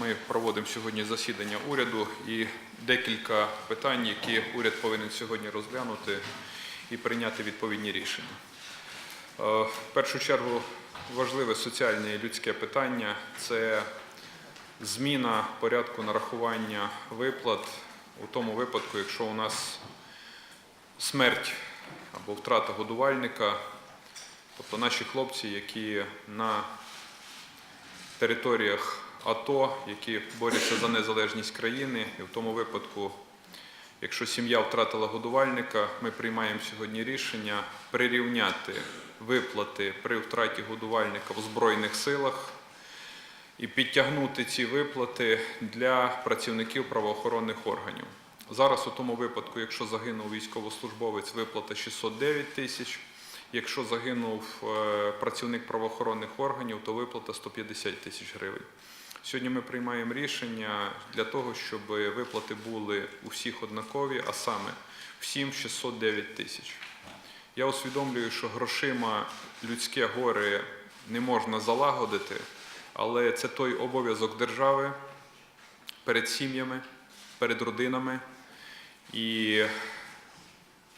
ми проводимо сьогодні засідання уряду і декілька питань, які уряд повинен сьогодні розглянути і прийняти відповідні рішення. Е, В першу чергу важливе соціальне і людське питання це зміна порядку нарахування виплат у тому випадку, якщо у нас смерть або втрата годувальника, тобто наші хлопці, які на територіях АТО, які борються за незалежність країни, і в тому випадку, якщо сім'я втратила годувальника, ми приймаємо сьогодні рішення прирівняти виплати при втраті годувальника в Збройних силах і підтягнути ці виплати для працівників правоохоронних органів. Зараз у тому випадку, якщо загинув військовослужбовець, виплата 609 тисяч. Якщо загинув е, працівник правоохоронних органів, то виплата 150 тисяч гривень. Сьогодні ми приймаємо рішення для того, щоб виплати були у всіх однакові, а саме всім 609 тисяч. Я усвідомлюю, що грошима людське горе не можна залагодити, але це той обов'язок держави перед сім'ями, перед родинами. І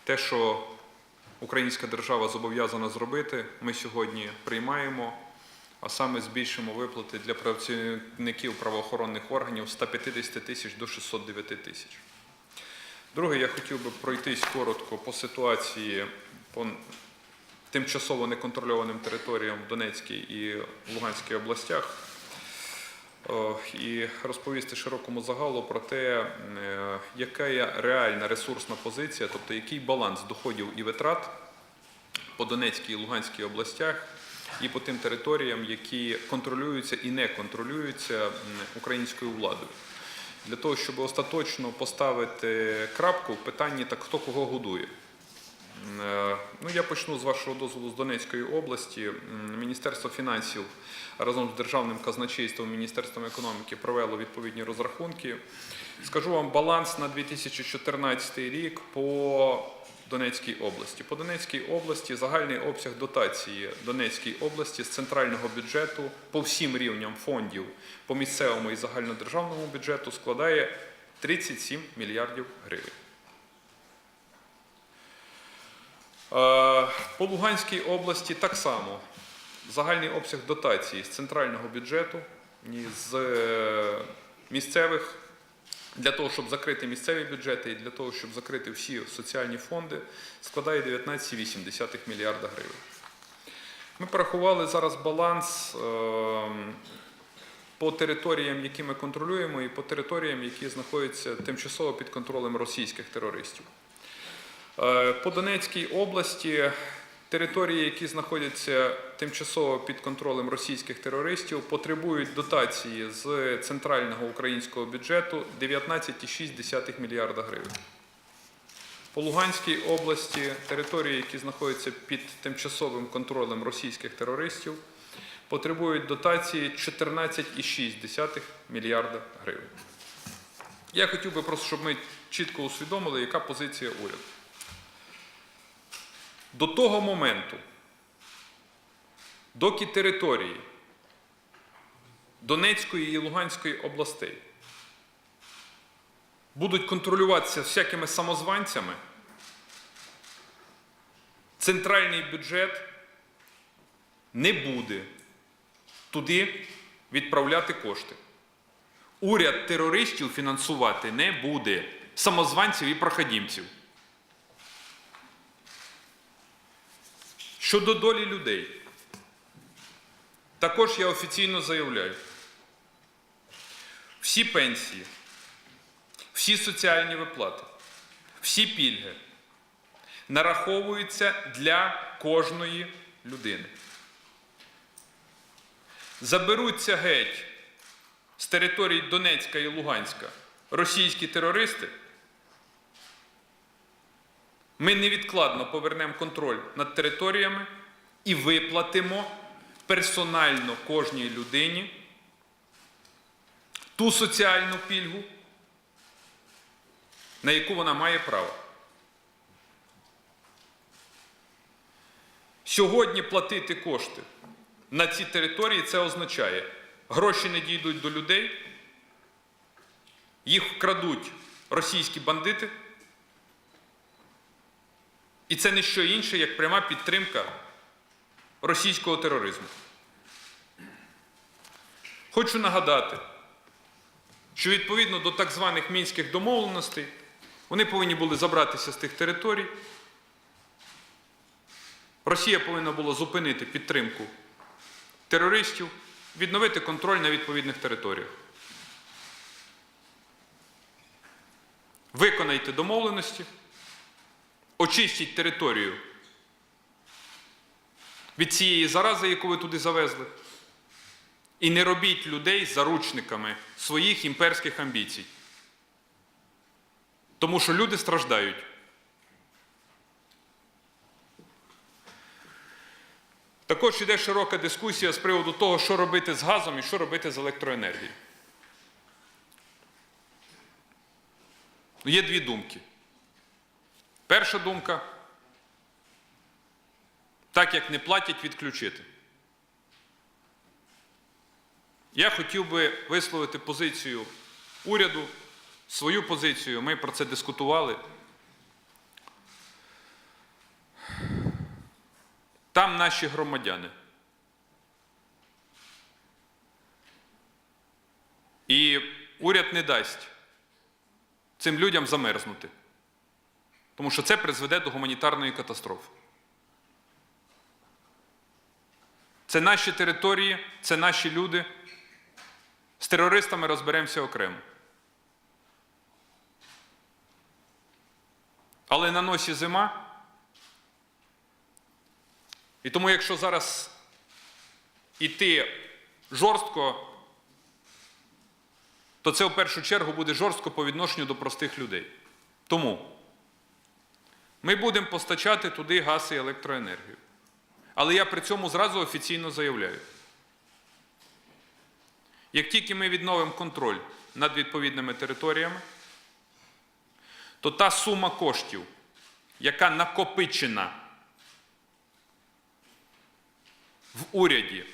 те, що українська держава зобов'язана зробити, ми сьогодні приймаємо, а саме збільшимо виплати для працівників правоохоронних органів з 150 тисяч до 609 тисяч. Друге, я хотів би пройтись коротко по ситуації по тимчасово неконтрольованим територіям в Донецькій і Луганській областях. І розповісти широкому загалу про те, е, яка є реальна ресурсна позиція, тобто який баланс доходів і витрат по Донецькій і Луганській областях і по тим територіям, які контролюються і не контролюються українською владою. Для того, щоб остаточно поставити крапку в питанні, так хто кого годує. Е, Ну, я почну з вашого дозволу з Донецької області. Міністерство фінансів разом з Державним казначейством Міністерством економіки провело відповідні розрахунки. Скажу вам баланс на 2014 рік по Донецькій області. По Донецькій області загальний обсяг дотації Донецькій області з центрального бюджету по всім рівням фондів по місцевому і загальнодержавному бюджету складає 37 мільярдів гривень. Е, По Луганській області так само загальний обсяг дотації з центрального бюджету з е, місцевих для того, щоб закрити місцеві бюджети і для того, щоб закрити всі соціальні фонди, складає 19,8 мільярда гривень. Ми порахували зараз баланс е, по територіям, які ми контролюємо, і по територіям, які знаходяться тимчасово під контролем російських терористів. Е, По Донецькій області території, які знаходяться тимчасово під контролем російських терористів, потребують дотації з центрального українського бюджету 19,6 мільярда гривень. По Луганській області території, які знаходяться під тимчасовим контролем російських терористів, потребують дотації 14,6 мільярда гривень. Я хотів би просто, щоб ми чітко усвідомили, яка позиція уряду. До того моменту, доки території Донецької і Луганської областей будуть контролюватися всякими самозванцями, центральний бюджет не буде туди відправляти кошти. Уряд терористів фінансувати не буде, самозванців і проходімців. Щодо долі людей, також я офіційно заявляю, всі пенсії, всі соціальні виплати, всі пільги нараховуються для кожної людини. Заберуться геть з територій Донецька і Луганська російські терористи. Ми невідкладно повернемо контроль над територіями і виплатимо персонально кожній людині ту соціальну пільгу, на яку вона має право. Сьогодні платити кошти на ці території це означає, гроші не дійдуть до людей, їх вкрадуть російські бандити. І це не що інше, як пряма підтримка російського тероризму. Хочу нагадати, що відповідно до так званих мінських домовленостей вони повинні були забратися з тих територій. Росія повинна була зупинити підтримку терористів, відновити контроль на відповідних територіях. Виконайте домовленості, очистіть територію від цієї зарази, яку ви туди завезли, і не робіть людей заручниками своїх імперських амбіцій. Тому що люди страждають. Також йде широка дискусія з приводу того, що робити з газом і що робити з електроенергією. Є дві думки. Перша думка так як не платять, відключити. Я хотів би висловити позицію уряду, свою позицію. Ми про це дискутували. Там наші громадяни. І уряд не дасть цим людям замерзнути, тому що це призведе до гуманітарної катастрофи. Це наші території, це наші люди. З терористами розберемося окремо. Але на носі зима. І тому, якщо зараз іти жорстко, то це в першу чергу буде жорстко по відношенню до простих людей. Тому ми будемо постачати туди газ і електроенергію. Але я при цьому зразу офіційно заявляю. Як тільки ми відновимо контроль над відповідними територіями, то та сума коштів, яка накопичена в уряді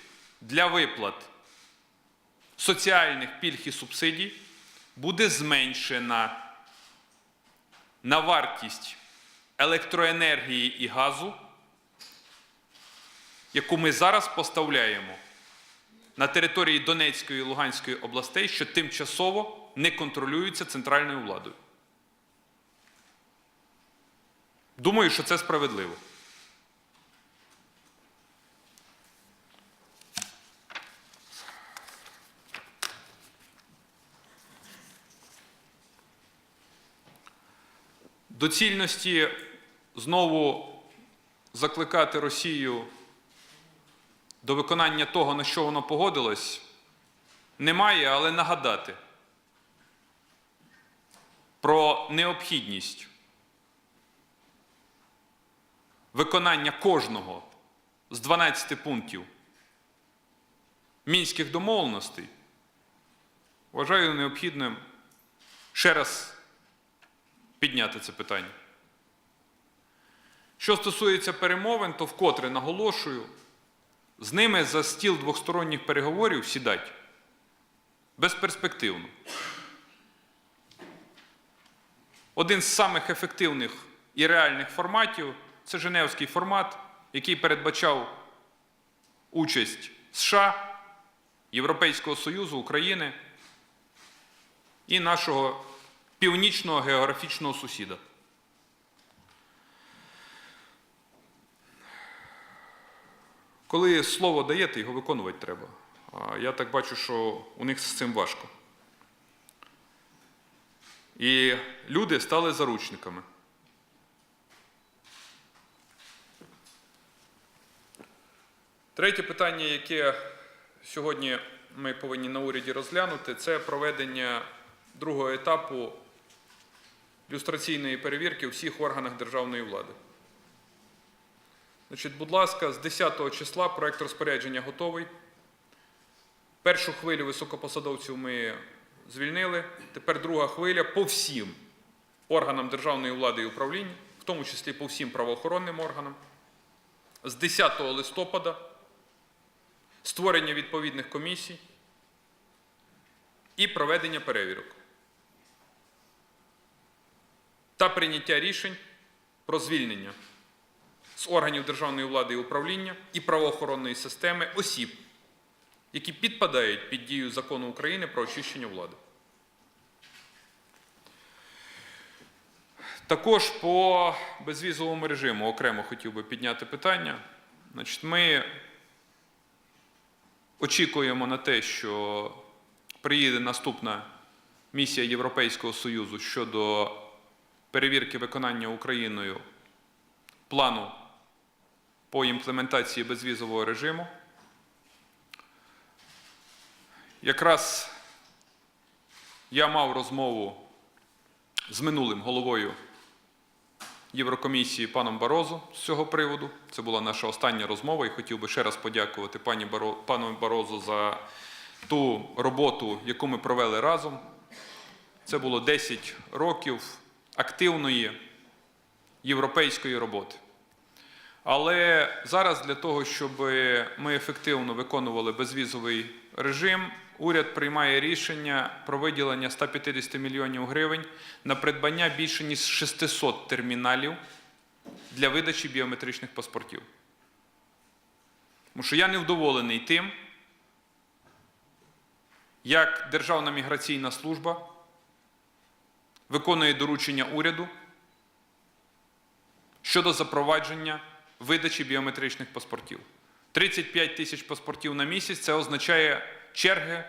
для виплат соціальних пільг і субсидій, буде зменшена на вартість електроенергії і газу, яку ми зараз поставляємо на території Донецької і Луганської областей, що тимчасово не контролюються центральною владою. Думаю, що це справедливо. Доцільності знову закликати Росію до виконання того, на що воно погодилось, немає, але нагадати про необхідність виконання кожного з 12 пунктів мінських домовленостей, вважаю необхідним ще раз підняти це питання. Що стосується перемовин, то вкотре наголошую, з ними за стіл двосторонніх переговорів сідать безперспективно. Один з самих ефективних і реальних форматів це Женевський формат, який передбачав участь США, Європейського Союзу, України і нашого північного географічного сусіда. Коли слово даєте, його виконувати треба. Я так бачу, що у них з цим важко. І люди стали заручниками. Третє питання, яке сьогодні ми повинні на уряді розглянути, це проведення другого етапу люстраційної перевірки у всіх органах державної влади. Значить, будь ласка, з 10 числа проект розпорядження готовий. Першу хвилю високопосадовців ми звільнили. Тепер друга хвиля по всім органам державної влади і управління, в тому числі по всім правоохоронним органам. З 10 листопада створення відповідних комісій і проведення перевірок. Та прийняття рішень про звільнення з органів державної влади і управління і правоохоронної системи осіб, які підпадають під дію закону України про очищення влади. Також по безвізовому режиму окремо хотів би підняти питання. Значить, ми очікуємо на те, що приїде наступна місія Європейського Союзу щодо перевірки виконання Україною плану по імплементації безвізового режиму. Якраз я мав розмову з минулим головою Єврокомісії паном Барозу з цього приводу. Це була наша остання розмова, і хотів би ще раз подякувати пані Баро, пану Барозу за ту роботу, яку ми провели разом. Це було 10 років активної європейської роботи. Але зараз для того, щоб ми ефективно виконували безвізовий режим, уряд приймає рішення про виділення 150 мільйонів гривень на придбання більше ніж 600 терміналів для видачі біометричних паспортів. Тому що я невдоволений тим, як Державна міграційна служба виконує доручення уряду щодо запровадження видачі біометричних паспортів. 35 тисяч паспортів на місяць це означає черги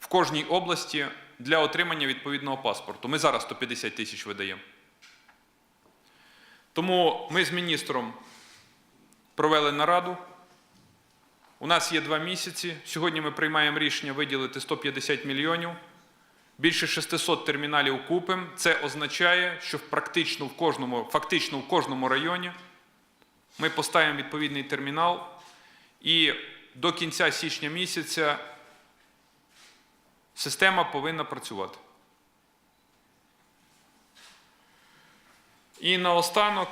в кожній області для отримання відповідного паспорту. Ми зараз 150 тисяч видаємо. Тому ми з міністром провели нараду. У нас є два місяці. Сьогодні ми приймаємо рішення виділити 150 мільйонів. Більше 600 терміналів купимо. Це означає, що практично в кожному, фактично в кожному районі ми поставимо відповідний термінал, і до кінця січня місяця система повинна працювати. І наостанок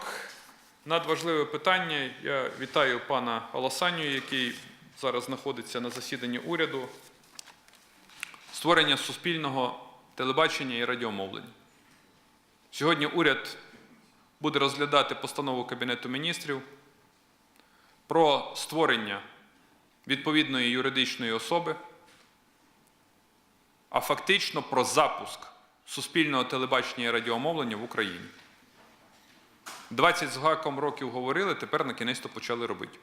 надважливе питання. Я вітаю пана Аласанію, який зараз знаходиться на засіданні уряду створення суспільного телебачення і радіомовлення. Сьогодні уряд буде розглядати постанову Кабінету міністрів про створення відповідної юридичної особи, а фактично про запуск суспільного телебачення і радіомовлення в Україні. 20 з гаком років говорили, тепер на кінець то почали робити.